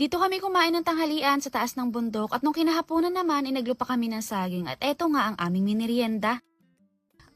Dito kami kumain ng tanghalian sa taas ng bundok at nung kinahaponan naman ay naglupa kami ng saging at eto nga ang aming minirienda.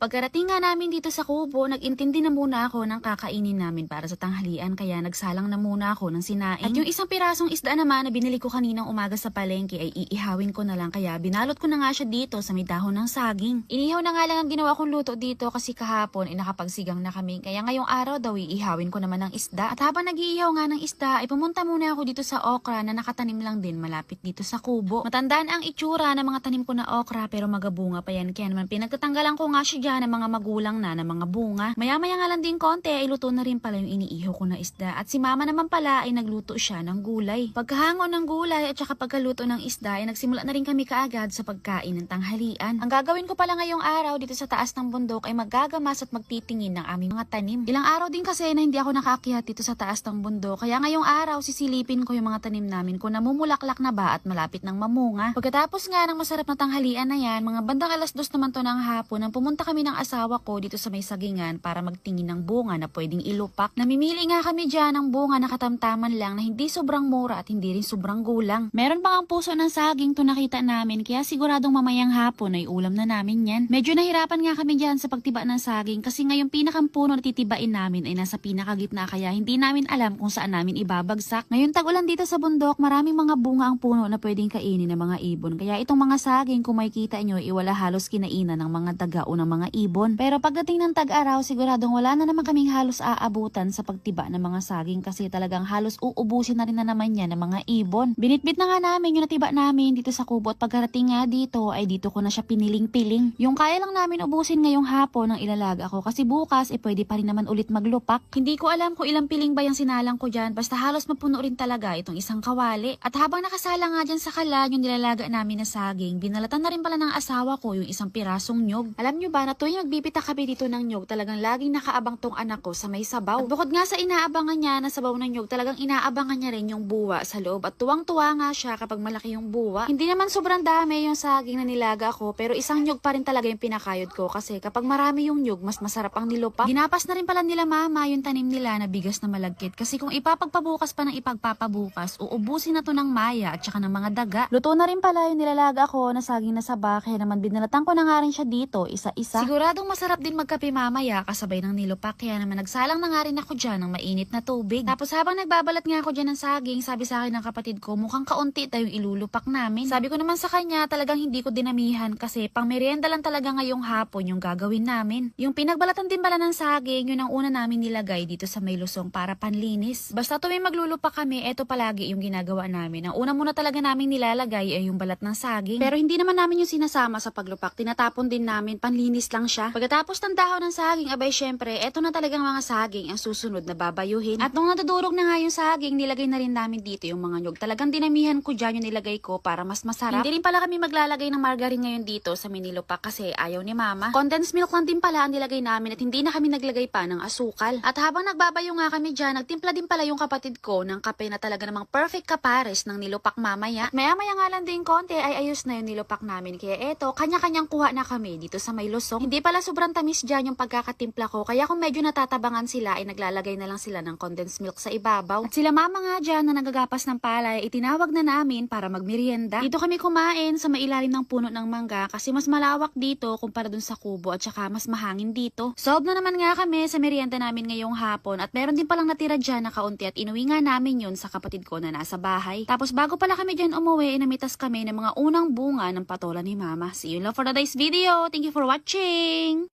Pagkarating nga namin dito sa kubo, nag-intindi na muna ako ng kakainin namin para sa tanghalian kaya nagsalang na muna ako ng sinaing. At yung isang pirasong isda naman na binili ko kaninang umaga sa palengke ay iihawin ko na lang kaya binalot ko na nga siya dito sa may dahon ng saging. Inihaw na nga lang ang ginawa kong luto dito kasi kahapon ay nakapagsigang na kami kaya ngayong araw daw iihawin ko naman ng isda. At habang nag-iihaw nga ng isda ay pumunta muna ako dito sa okra na nakatanim lang din malapit dito sa kubo. Matandaan ang itsura ng mga tanim ko na okra pero magabunga pa yan kaya naman pinagtatanggalan ko nga siya dyan ng mga magulang na ng mga bunga. Maya-maya nga lang din konti ay luto na rin pala yung iniihaw ko na isda at si mama naman pala ay nagluto siya ng gulay. Pagkahango ng gulay at saka pagkaluto ng isda ay nagsimula na rin kami kaagad sa pagkain ng tanghalian. Ang gagawin ko pala ngayong araw dito sa taas ng bundok ay maggagamas at magtitingin ng aming mga tanim. Ilang araw din kasi na hindi ako nakaakyat dito sa taas ng bundok kaya ngayong araw sisilipin ko yung mga tanim namin kung namumulaklak na ba at malapit ng mamunga. Pagkatapos nga ng masarap na tanghalian na yan, mga bandang alas dos naman to ng hapon nang pumunta kami ng asawa ko dito sa may sagingan para magtingin ng bunga na pwedeng ilupak. Namimili nga kami dyan ng bunga na katamtaman lang na hindi sobrang mura at hindi rin sobrang gulang. Meron pa ang puso ng saging to nakita namin kaya siguradong mamayang hapon ay ulam na namin yan. Medyo nahirapan nga kami dyan sa pagtiba ng saging kasi ngayong pinakang puno na titibain namin ay nasa pinakagitna kaya hindi namin alam kung saan namin ibabagsak. Ngayon tag-ulan dito sa bundok, maraming mga bunga ang puno na pwedeng kainin ng mga ibon. Kaya itong mga saging kung makikita nyo, iwala halos kinainan ng mga daga o ng mga ibon. Pero pagdating ng tag-araw, siguradong wala na naman kaming halos aabutan sa pagtiba ng mga saging kasi talagang halos uubusin na rin na naman yan ng mga ibon. Binitbit na nga namin yung natiba namin dito sa kubo at pagkarating nga dito ay dito ko na siya piniling-piling. Yung kaya lang namin ubusin ngayong hapon ng ilalaga ko kasi bukas eh pwede pa rin naman ulit maglupak. Hindi ko alam kung ilang piling ba yung sinalang ko dyan basta halos mapuno rin talaga itong isang kawali. At habang nakasala nga dyan sa kalan yung nilalaga namin na saging, binalatan na rin pala ng asawa ko yung isang pirasong nyog. Alam nyo ba na tuwing nagbibita kami dito ng nyog, talagang laging nakaabang tong anak ko sa may sabaw. At bukod nga sa inaabangan niya na sabaw ng nyog, talagang inaabangan niya rin yung buwa sa loob. At tuwang-tuwa nga siya kapag malaki yung buwa. Hindi naman sobrang dami yung saging na nilaga ko, pero isang nyog pa rin talaga yung pinakayod ko kasi kapag marami yung nyog, mas masarap ang nilupak. Ginapas na rin pala nila mama yung tanim nila na bigas na malagkit kasi kung ipapagpabukas pa ng ipagpapabukas, uubusin na to ng maya at saka ng mga daga. Luto na rin pala yung nilalaga ko na saging na saba kaya naman binalatan ko na nga rin siya dito isa-isa. Siguradong masarap din magkape mamaya kasabay ng nilupak kaya naman nagsalang na nga rin ako dyan ng mainit na tubig. Tapos habang nagbabalat nga ako dyan ng saging, sabi sa akin ng kapatid ko mukhang kaunti tayong ilulupak namin. Sabi ko naman sa kanya talagang hindi ko dinamihan kasi pang merienda lang talaga ngayong hapon yung gagawin namin. Yung pinagbalatan din pala ng saging, yun ang una namin nilagay dito sa may lusong para panlinis. Basta tuwing maglulupak kami, eto palagi yung ginagawa namin. Ang una muna talaga namin nilalagay ay yung balat ng saging. Pero hindi naman namin yung sinasama sa paglupak. Tinatapon din namin, panlinis lang siya. Pagkatapos ng dahon ng saging, abay syempre, eto na talagang mga saging ang susunod na babayuhin. At nung nadudurog na nga yung saging, nilagay na rin namin dito yung mga nyog. Talagang dinamihan ko dyan yung nilagay ko para mas masarap. Hindi rin pala kami maglalagay ng margarine ngayon dito sa minilupak kasi ayaw ni mama. Condensed milk lang din pala ang nilagay namin at hindi na kami naglagay pa ng asukal. At habang nagbabayo nga kami dyan, nagtimpla din pala yung kapatid ko ng kape na talaga namang perfect kapares ng nilupak mamaya. At maya-maya nga lang din konti ay ayos na yung nilupak namin. Kaya eto, kanya-kanyang kuha na kami dito sa may lusong. Hindi pala sobrang tamis dyan yung pagkakatimpla ko. Kaya kung medyo natatabangan sila, ay naglalagay na lang sila ng condensed milk sa ibabaw. At sila mama nga dyan na nagagapas ng palay, itinawag na namin para magmerienda. Dito kami kumain sa mailalim ng puno ng mangga kasi mas malawak dito kumpara dun sa kubo at saka mas mahangin dito. Solve na naman nga kami sa merienda namin ngayong hapon at meron din palang natira dyan na kaunti at inuwi nga namin yun sa kapatid ko na nasa bahay. Tapos bago pala kami dyan umuwi, namitas kami ng mga unang bunga ng patola ni mama. See you love for today's video. Thank you for watching!